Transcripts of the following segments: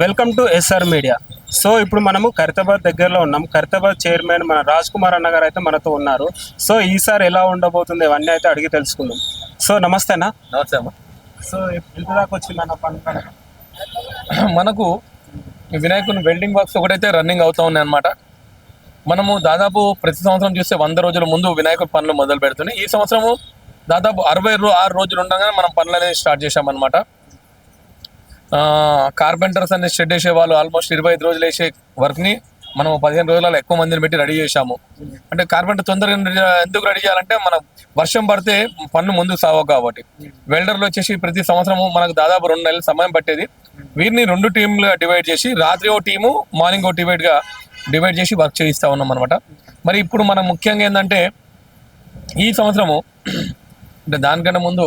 Welcome to SR media. So ఇప్పుడు మనము ఖైరతాబాద్ దగ్గరలో ఉన్నాం. ఖైరతాబాద్ చైర్మన్ మన రాజ్ కుమార్ అన్న గారు అయితే మనతో ఉన్నారు. సో ఈసారి ఎలా ఉండబోతుంది ఇవన్నీ అయితే అడిగి తెలుసుకుందాం. సో నమస్తే అన్న. నమస్తే అమ్మ. సో ఎంత దాకా వచ్చింది అన్న పని మనకు వినాయకుని వెల్డింగ్ వర్క్స్ ఒకటైతే రన్నింగ్ అవుతా ఉన్నాయి అనమాట మనము దాదాపు ప్రతి సంవత్సరం చూస్తే వంద రోజుల ముందు వినాయకుడి పనులు మొదలు పెడుతున్నాయి. ఈ సంవత్సరము దాదాపు అరవై రో ఆరు రోజులు ఉండగానే మనం పనులు అనేది స్టార్ట్ చేసామన్నమాట కార్పెంటర్స్ అనే షెడ్ వేసే వాళ్ళు ఆల్మోస్ట్ ఇరవై ఐదు రోజులు వేసే వర్క్ని మనం పదిహేను రోజులలో ఎక్కువ మందిని పెట్టి రెడీ చేశాము. అంటే కార్పెంటర్ తొందరగా ఎందుకు రెడీ చేయాలంటే మనం వర్షం పడితే పన్ను ముందుకు సాగవు కాబట్టి. వెల్డర్లు వచ్చేసి ప్రతి సంవత్సరము మనకు దాదాపు రెండు నెలల సమయం పట్టేది. వీరిని రెండు టీంలుగా డివైడ్ చేసి రాత్రి ఓ టీము మార్నింగ్ ఓ డివైడ్గా డివైడ్ చేసి వర్క్ చేయిస్తా ఉన్నాం అనమాట మరి ఇప్పుడు మనం ముఖ్యంగా ఏంటంటే ఈ సంవత్సరము అంటే దానికన్నా ముందు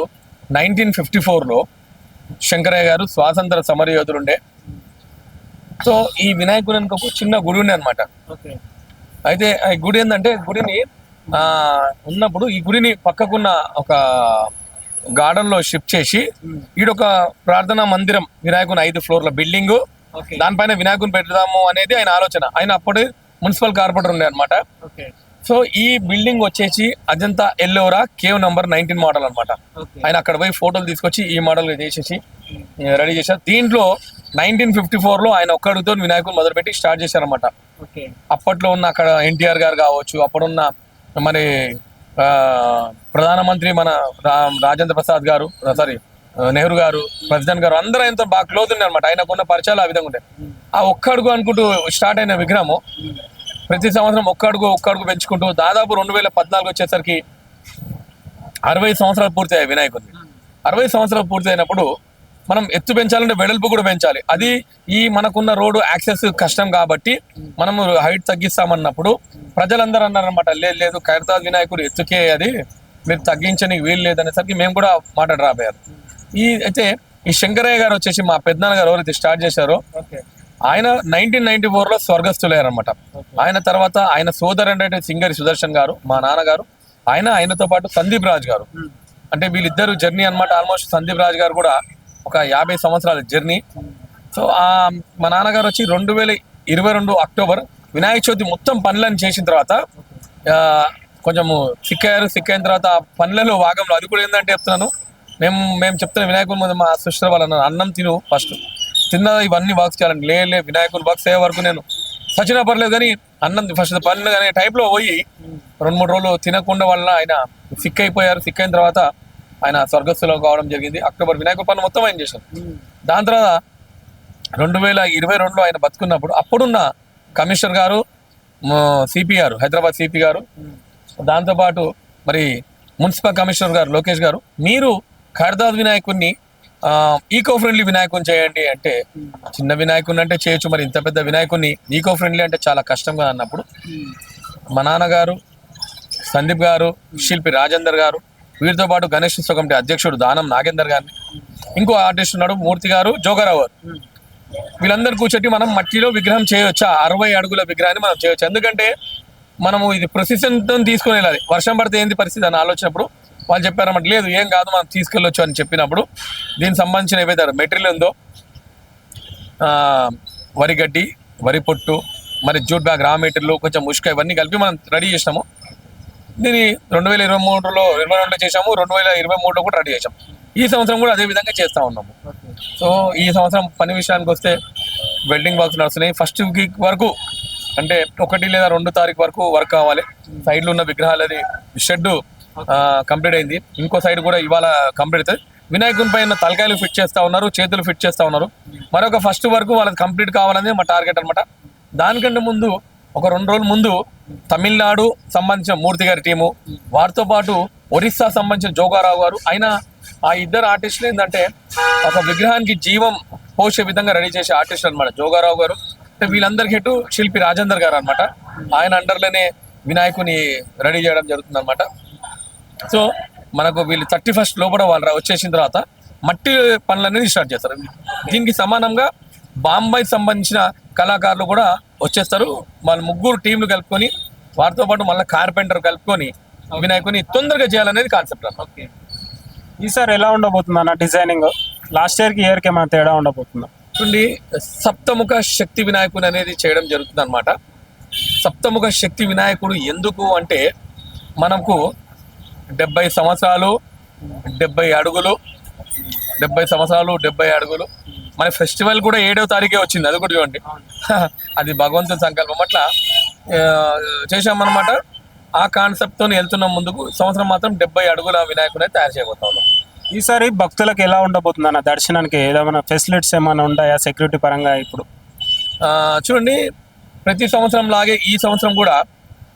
నైన్టీన్ ఫిఫ్టీ ఫోర్లో శంకరయ్య గారు స్వాతంత్ర సమరయోధులు ఉండే సో ఈ వినాయకునికి ఒక చిన్న గుడి ఉండే అనమాట ఓకే. అయితే ఈ గుడి ఏంటంటే గుడిని ఆ ఉన్నప్పుడు ఈ గుడిని పక్కకున్న ఒక గార్డెన్లో షిఫ్ట్ చేసి ఈడొక ప్రార్థనా మందిరం వినాయకుని ఐదు ఫ్లోర్ల బిల్డింగ్. ఓకే. దానిపైన వినాయకుని పెడదాము అనేది ఆయన ఆలోచన. ఆయన అప్పుడు మున్సిపల్ కార్పొరేటర్ ఉండే అనమాట ఓకే. సో ఈ బిల్డింగ్ వచ్చేసి Ajanta Ellora cave number nineteen model అన్నమాట. ఓకే. ఆయన అక్కడ పోయి ఫోటోలు తీసుకొచ్చి ఈ మోడల్ చేసేసి రెడీ చేశారు. దీంట్లో నైన్టీన్ ఫిఫ్టీ లో ఆయన ఒక్కడితో వినాయకుని మొదలుపెట్టి స్టార్ట్ చేశారన్నమాట. ఓకే. అప్పట్లో ఉన్న అక్కడ ఎన్టీఆర్ గారు కావచ్చు అప్పుడున్న మరి ప్రధానమంత్రి మన రా- రాజేంద్ర ప్రసాద్ గారు సారీ నెహ్రూ గారు ప్రెసిడెంట్ గారు అందరూ ఆయనతో బాగా క్లోజ్ ఉన్నాయి అనమాట ఆయనకున్న పరిచయాలు ఆ విధంగా ఉంటాయి ఆ ఒక్క అడుగు అనుకుంటూ స్టార్ట్ అయిన విగ్రహము ప్రతి సంవత్సరం ఒక్క అడుగు ఒక్క అడుగు పెంచుకుంటూ దాదాపు రెండు వేల పద్నాలుగు వచ్చేసరికి అరవై సంవత్సరాలు పూర్తయ్యాయి వినాయకుడిని అరవై సంవత్సరాలు పూర్తయినప్పుడు మనం ఎత్తు పెంచాలంటే వెడల్పు కూడా పెంచాలి. అది ఈ మనకున్న రోడ్డు యాక్సెస్ కష్టం కాబట్టి మనము హైట్ తగ్గిస్తామన్నప్పుడు ప్రజలందరూ అన్నారనమాట లేదు లేదు ఖైరతాబాద్ వినాయకుడు ఎత్తుకే అది మీరు తగ్గించడానికి వీలు లేదనేసరికి మేము కూడా మాట రాబోయారు ఈ అయితే ఈ శంకరయ్య గారు వచ్చేసి మా పెద్దనాన్న గారు ఎవరైతే స్టార్ట్ చేశారో ఆయన నైన్టీన్ నైన్టీ ఫోర్లో స్వర్గస్థులయ్యారనమాట ఆయన తర్వాత ఆయన సోదరు అంటే సింగరి సుదర్శన్ గారు మా నాన్నగారు ఆయన ఆయనతో పాటు సందీప్ రాజ్ గారు. అంటే వీళ్ళిద్దరు జర్నీ అన్నమాట. ఆల్మోస్ట్ సందీప్ రాజ్ గారు కూడా ఒక యాభై సంవత్సరాల జర్నీ. సో ఆ మా నాన్నగారు వచ్చి రెండు వేల ఇరవై రెండు అక్టోబర్ వినాయక చవితి మొత్తం పనులను చేసిన తర్వాత కొంచెము సిక్ అయ్యారు సిక్ అయిన తర్వాత ఆ పనులలో భాగంలో అది కూడా ఏంటంటే చెప్తున్నాను. మేము మేము చెప్తున్న వినాయకుడి ముందు మా సిస్టర్ వాళ్ళ అన్నం తిను ఫస్ట్. తిన్న ఇవన్నీ బాక్స్ చేయాలండి. లే లే వినాయకుడు బాక్స్ అయ్యే వరకు నేను సచిన పర్లేదు కానీ అన్నం ఫస్ట్ పని కానీ టైప్లో పోయి రెండు మూడు రోజులు తినకుండా వల్ల ఆయన సిక్ అయిపోయారు. సిక్ అయిన తర్వాత ఆయన స్వర్గస్థులో కావడం జరిగింది. అక్టోబర్ వినాయకుడి పనులు మొత్తం ఆయన చేశారు. దాని తర్వాత రెండు వేల ఇరవై రెండులో ఆయన బతుకున్నప్పుడు అప్పుడున్న కమిషనర్ గారు సిపి గారు హైదరాబాద్ సిపి గారు దాంతోపాటు మరి మున్సిపల్ కమిషనర్ గారు లోకేష్ గారు మీరు ఖర్దాద్ వినాయకుడిని ఈకో ఫ్రెండ్లీ వినాయకుని చేయండి అంటే చిన్న వినాయకుని అంటే చేయొచ్చు మరి ఇంత పెద్ద వినాయకుని ఈకో ఫ్రెండ్లీ అంటే చాలా కష్టంగా అన్నప్పుడు. మా నాన్నగారు సందీప్ గారు శిల్పి రాజేందర్ గారు వీరితో పాటు గణేష్ ఉత్సవ కమిటీ అధ్యక్షుడు దానం నాగేందర్ గారిని ఇంకో ఆర్టిస్ట్ ఉన్నాడు మూర్తి గారు జోగరావు గారు. వీళ్ళందరూ కూర్చొని మనం మట్టిలో విగ్రహం చేయొచ్చా? అరవై అడుగుల విగ్రహాన్ని మనం చేయొచ్చు? ఎందుకంటే మనము ఇది ప్రొసెషన్తో తీసుకుని వెళ్ళాలి వర్షం పడితే ఏంది పరిస్థితి అని ఆలోచనప్పుడు వాళ్ళు చెప్పారన్నమాట లేదు ఏం కాదు మనం తీసుకెళ్ళొచ్చు అని చెప్పినప్పుడు దీనికి సంబంధించిన ఏవైతే మెటీరియల్ ఉందో వరి గడ్డి వరి పొట్టు మరి జూట్ బ్యాగ్ రా మెటీరియల్ కొంచెం ముష్క ఇవన్నీ కలిపి మనం రెడీ చేసినాము. దీన్ని రెండు వేల ఇరవై మూడులో ఇరవై రెండులో చేసాము రెండు వేల ఇరవై మూడులో కూడా రెడీ చేసాము ఈ సంవత్సరం కూడా అదే విధంగా చేస్తూ ఉన్నాము. సో ఈ సంవత్సరం పని విషయానికి వస్తే వెల్డింగ్ వర్క్స్ నడుస్తున్నాయి. ఫస్ట్ వీక్ వరకు అంటే ఒకటి లేదా రెండు తారీఖు వరకు వర్క్ కావాలి. సైడ్లో ఉన్న విగ్రహాలది షెడ్ కంప్లీట్ అయింది. ఇంకో సైడ్ కూడా ఇవాళ కంప్లీట్ అవుతుంది వినాయకుని పైన తలకాయలు ఫిట్ చేస్తూ ఉన్నారు చేతులు ఫిట్ చేస్తూ ఉన్నారు. మరొక ఫస్ట్ వరకు వాళ్ళకి కంప్లీట్ కావాలనేది మా టార్గెట్ అనమాట దానికంటే ముందు ఒక రెండు రోజుల ముందు తమిళనాడు సంబంధించిన మూర్తి గారి టీము వారితో పాటు ఒరిస్సా సంబంధించిన జోగారావు గారు ఆయన ఆ ఇద్దరు ఆర్టిస్టులు ఏంటంటే ఒక విగ్రహానికి జీవం పోసే విధంగా రెడీ చేసే ఆర్టిస్ట్ అనమాట జోగారావు గారు అంటే వీళ్ళందరికీ ఎటు శిల్పి రాజేందర్ గారు అనమాట ఆయన అండర్లోనే వినాయకుని రెడీ చేయడం జరుగుతుంది అనమాట సో మనకు వీళ్ళు థర్టీ ఫస్ట్ లోపల వాళ్ళు వచ్చేసిన తర్వాత మట్టి పనులు అనేది స్టార్ట్ చేస్తారు. దీనికి సమానంగా బాంబాయి సంబంధించిన కళాకారులు కూడా వచ్చేస్తారు. వాళ్ళ ముగ్గురు టీంలు కలుపుకొని వారితో పాటు మళ్ళీ కార్పెంటర్ కలుపుకొని వినాయకుని తొందరగా చేయాలనేది కాన్సెప్ట్ ఓకే. ఈసారి ఎలా ఉండబోతుంది అన్న డిజైనింగ్? లాస్ట్ ఇయర్కి ఇయర్కి ఏమైనా తేడా ఉండబోతుందా? చూడండి సప్తముఖ శక్తి వినాయకుడు అనేది చేయడం జరుగుతుంది అనమాట సప్తముఖ శక్తి వినాయకుడు ఎందుకు అంటే మనకు డెబ్బై సంవత్సరాలు డెబ్బై అడుగులు డెబ్బై సంవత్సరాలు డెబ్బై అడుగులు. మన ఫెస్టివల్ కూడా ఏడవ తారీఖే వచ్చింది అది కూడా చూడండి. అది భగవంతుని సంకల్పం. అట్లా చేశామన్నమాట. ఆ కాన్సెప్ట్తో వెళ్తున్నాం ముందుకు. సంవత్సరం మాత్రం డెబ్బై అడుగుల వినాయకుడే తయారు చేయబోతా ఈసారి భక్తులకు ఎలా ఉండబోతుంది అన్న దర్శనానికి ఏదైనా ఫెసిలిటీస్ ఏమైనా ఉంటాయా సెక్యూరిటీ పరంగా ఇప్పుడు? చూడండి ప్రతి సంవత్సరం లాగే ఈ సంవత్సరం కూడా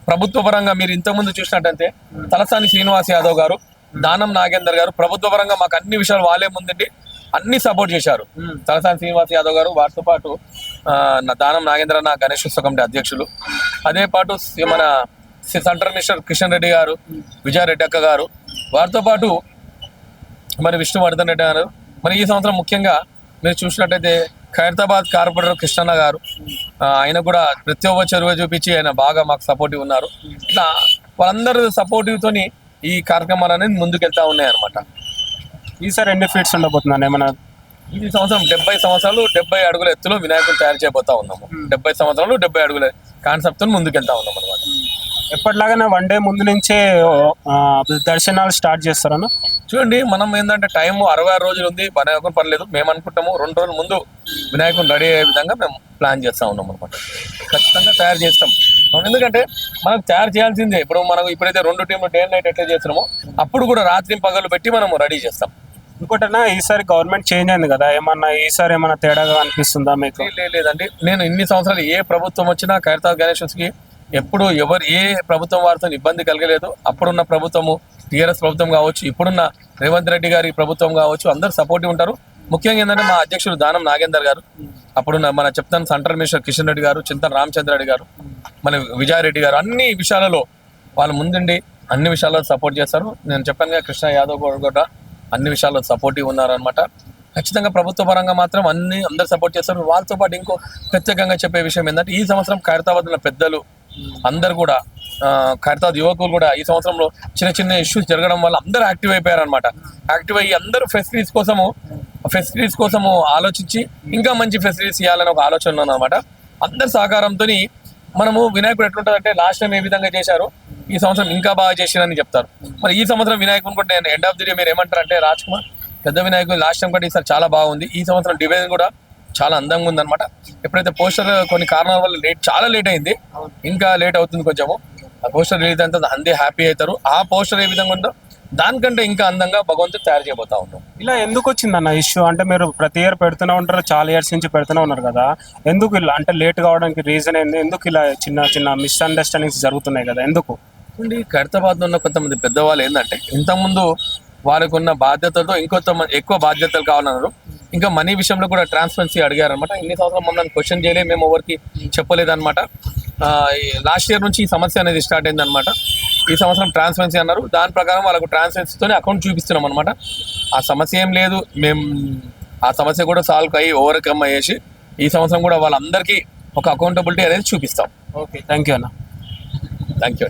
ప్రభుత్వ పరంగా మీరు ఇంతకుముందు చూసినట్టయితే తలసాని శ్రీనివాస్ యాదవ్ గారు దానం నాగేందర్ గారు ప్రభుత్వ పరంగా మాకు అన్ని విషయాలు వాళ్ళే ముందుండి అన్ని సపోర్ట్ చేశారు. తలసాని శ్రీనివాస్ యాదవ్ గారు వారితో పాటు దానం నాగేంద్ర నా గణేష్ ఉత్సవ కమిటీ అధ్యక్షులు. అదే పాటు మన సి- సెంట్రల్ మినిస్టర్ కిషన్ రెడ్డి గారు విజయారెడ్డి అక్క గారు వారితో పాటు మరి విష్ణువర్ధన్ రెడ్డి గారు. మరి ఈ సంవత్సరం ముఖ్యంగా మీరు చూసినట్టయితే ఖైరతాబాద్ కార్పొరేటర్ కృష్ణన్న గారు ఆయన కూడా ప్రతి ఒక్క చెరువు చూపించి ఆయన బాగా మాకు సపోర్టివ్ ఉన్నారు. ఇట్లా వాళ్ళందరూ సపోర్టివ్ తోని ఈ కార్యక్రమాలు అనేది ముందుకెళ్తా ఉన్నాయి అనమాట ఈసారి ఎన్ని ఫీట్స్ ఉండబోతుంది అన్న ఏమైనా ఈ సంవత్సరం డెబ్బై సంవత్సరాలు డెబ్బై అడుగుల ఎత్తులో వినాయకుడు తయారు చేయబోతా ఉన్నాము. డెబ్బై సంవత్సరాలు డెబ్బై అడుగుల కాన్సెప్ట్తో ముందుకెళ్తా ఉన్నాం అనమాట ఎప్పటిలాగానే వన్ డే ముందు నుంచే దర్శనాలు స్టార్ట్ చేస్తారన్న చూడండి మనం ఏంటంటే టైం అరవై ఆరు రోజులు ఉంది వినాయకుని పర్లేదు మేము అనుకుంటాము రెండు రోజుల ముందు వినాయకుని రెడీ అయ్యే విధంగా మేము ప్లాన్ చేస్తా ఉన్నాం అనమాట ఖచ్చితంగా తయారు చేస్తాం. ఎందుకంటే మనకు తయారు చేయాల్సిందే. ఇప్పుడు మనం ఇప్పుడైతే రెండు టీంలు డే నైట్ ఎట్లా చేస్తున్నామో అప్పుడు కూడా రాత్రి పగలు పెట్టి మనం రెడీ చేస్తాం. ఇంకోటన్నా ఈసారి గవర్నమెంట్ చేంజ్ అయింది కదా ఏమన్నా ఈసారి ఏమన్నా తేడాగా అనిపిస్తుందా మీకు? లేదండి. నేను ఇన్ని సంవత్సరాలు ఏ ప్రభుత్వం వచ్చినా ఖైరతా గణేష్కి ఎప్పుడు ఎవరు ఏ ప్రభుత్వం వారితో ఇబ్బంది కలగలేదు. అప్పుడున్న ప్రభుత్వము టీఆర్ఎస్ ప్రభుత్వం కావచ్చు ఇప్పుడున్న రేవంత్ రెడ్డి గారి ప్రభుత్వం కావచ్చు అందరు సపోర్టివ్ ఉంటారు. ముఖ్యంగా ఏంటంటే మా అధ్యక్షుడు దానం నాగేందర్ గారు అప్పుడున్న మన చెప్తాను సెంట్రల్ మినిస్టర్ కిషన్ రెడ్డి గారు చింతన రామచంద్ర రెడ్డి గారు మన విజయారెడ్డి గారు అన్ని విషయాలలో వాళ్ళు ముందుండి అన్ని విషయాల్లో సపోర్ట్ చేస్తారు. నేను చెప్పాను కృష్ణ యాదవ్ కూడా అన్ని విషయాల్లో సపోర్టివ్ ఉన్నారనమాట ఖచ్చితంగా ప్రభుత్వ పరంగా మాత్రం అన్ని అందరు సపోర్ట్ చేస్తారు. వాళ్ళతో పాటు ఇంకో ప్రత్యేకంగా చెప్పే విషయం ఏంటంటే ఈ సంవత్సరం ఖైరతాబాద్ ఉన్న పెద్దలు అందరు కూడా ఆ, యువకులు కూడా ఈ సంవత్సరంలో చిన్న చిన్న ఇష్యూస్ జరగడం వల్ల అందరూ యాక్టివ్ అయిపోయారు అనమాట యాక్టివ్ అయ్యి అందరూ ఫెసిలిటీస్ కోసము ఫెసిలిటీస్ కోసము ఆలోచించి ఇంకా మంచి ఫెసిలిటీస్ ఇవ్వాలని ఒక ఆలోచన అనమాట అందరి సహకారంతో మనము వినాయకుడు ఎట్లుంటుందంటే లాస్ట్ టైం ఏ విధంగా చేశారు ఈ సంవత్సరం ఇంకా బాగా చేసిరని చెప్తారు. మరి ఈ సంవత్సరం వినాయకుని కూడా నేను ఎండ్ ఆఫ్ ది డే మీరు ఏమంటారు అంటే రాజ్ కుమార్ పెద్ద వినాయకుడు లాస్ట్ టైం కూడా ఈసారి చాలా బాగుంది. ఈ సంవత్సరం డిజైన్ కూడా చాలా అందంగా ఉందన్నమాట. ఎప్పుడైతే పోస్టర్ కొన్ని కారణాల వల్ల లేట్ చాలా లేట్ అయింది. ఇంకా లేట్ అవుతుంది కొంచెము. ఆ పోస్టర్ రిలీజ్ అయితే అందే హ్యాపీ అవుతారు. ఆ పోస్టర్ ఏ విధంగా ఉందో దానికంటే ఇంకా అందంగా భగవంతుడు తయారు చేయబోతా ఉంటాం ఇలా ఎందుకు వచ్చిందన్న ఇష్యూ అంటే మీరు ప్రతి ఇయర్ పెడుతూనే ఉంటారు చాలా ఇయర్స్ నుంచి పెడుతూనే ఉన్నారు కదా. ఎందుకు ఇలా అంటే లేట్ కావడానికి రీజన్ ఏంది? ఎందుకు ఇలా చిన్న చిన్న మిస్అండర్స్టాండింగ్స్ జరుగుతున్నాయి కదా? ఎందుకు? చూడండి ఖైరతాబాద్ ఉన్న కొంతమంది పెద్దవాళ్ళు ఏంటంటే ఇంతకుముందు వారికి ఉన్న బాధ్యతలతో ఇంకొంత మంది ఎక్కువ బాధ్యతలు కావాలన్నారు. ఇంకా మనీ విషయంలో కూడా ట్రాన్స్పరెన్సీ అడిగారు అనమాట ఇన్ని సంవత్సరం మమ్మల్ని క్వశ్చన్ చేయలే మేము ఎవరికి చెప్పలేదన్నమాట. లాస్ట్ ఇయర్ నుంచి ఈ సమస్య అనేది స్టార్ట్ అయిందనమాట ఈ సంవత్సరం ట్రాన్స్పరెన్సీ అన్నారు. దాని ప్రకారం వాళ్ళకు ట్రాన్స్పరెన్సీతోనే అకౌంట్ చూపిస్తున్నాం అనమాట ఆ సమస్య ఏం లేదు. మేము ఆ సమస్య కూడా సాల్వ్ అయ్యి ఓవర్కమ్ అయ్యేసి ఈ సంవత్సరం కూడా వాళ్ళందరికీ ఒక అకౌంటబిలిటీ అనేది చూపిస్తాం. ఓకే థ్యాంక్ యూ అన్న. Thank you